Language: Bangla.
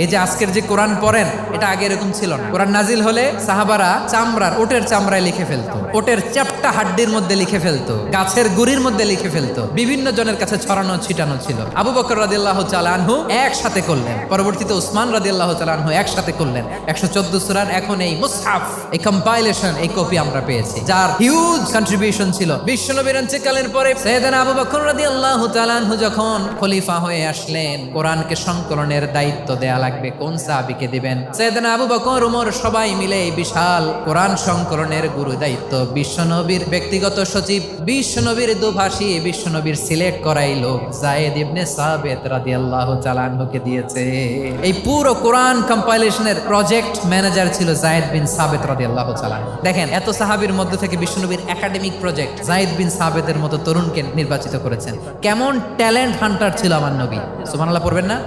এই যে আজকের যে কোরআন পড়েন, এটা আগে এরকম ছিল না। কোরআন নাজিল হলে সাহাবারা চামড়ার ওটের চামড়ায় লিখে ফেলতো। ওটের চ্যাপটা হাড্ডির মধ্যে লিখে ফেলতো। গাছের গুড়ির মধ্যে লিখে ফেলতো। বিভিন্ন জনের কাছে ছড়ানো, ছিটানো ছিল। আবু বকর রাদিল্লাহ চালানহু একসাথে করলেন। পরবর্তীতে উসমান রাদিল্লাহ চালানহু একসাথে করলেন। একশো চোদ্দ সুরার এখন এই মুসহাফ, এই কম্পাইলেশন এই কপি আমরা পেয়েছি, যার হিউজ কন্ট্রিবিউশন ছিল। বিশ্বনবীর কালের পরে সৈয়দানা আবু বকর রাদিয়াল্লাহু তাআলাহু যখন খলিফা হয়ে আসলেন, কোরআনকে সংকলনের দায়িত্ব দেয়া লাগবে, কোন সাহাবীকে দিবেন? সৈয়দানা আবু বকর, উমর সবাই মিলে এই বিশাল কোরআন সংকলনের গুরু দায়িত্ব। বিশ্বনবীর ব্যক্তিগত সচিব বিশ্বনবীর দুভাষী বিশ্বনবীর সিলেক্ট করাই লোক। জায়েদ ইবনে সাবেত রাদিয়াল্লাহু তাআলাহুকে দিয়েছে। এই পুরো কোরআন কম্পাইলেশনের প্রজেক্ট ম্যানেজার ছিল জায়েদ বিন সাবেত রাদিয়াল্লাহু তাআলা দেখেন, এত সাহাবীর মধ্যে থেকে বিশ্বনবীর একাডেমিক প্রজেক্ট জায়েদ বিন সাবেতের মতো তরুণকে নির্বাচিত করেছেন। কেমন ট্যালেন্ট হান্টার ছিল আমার নবী। সুবহানাল্লাহ, পড়বেন না?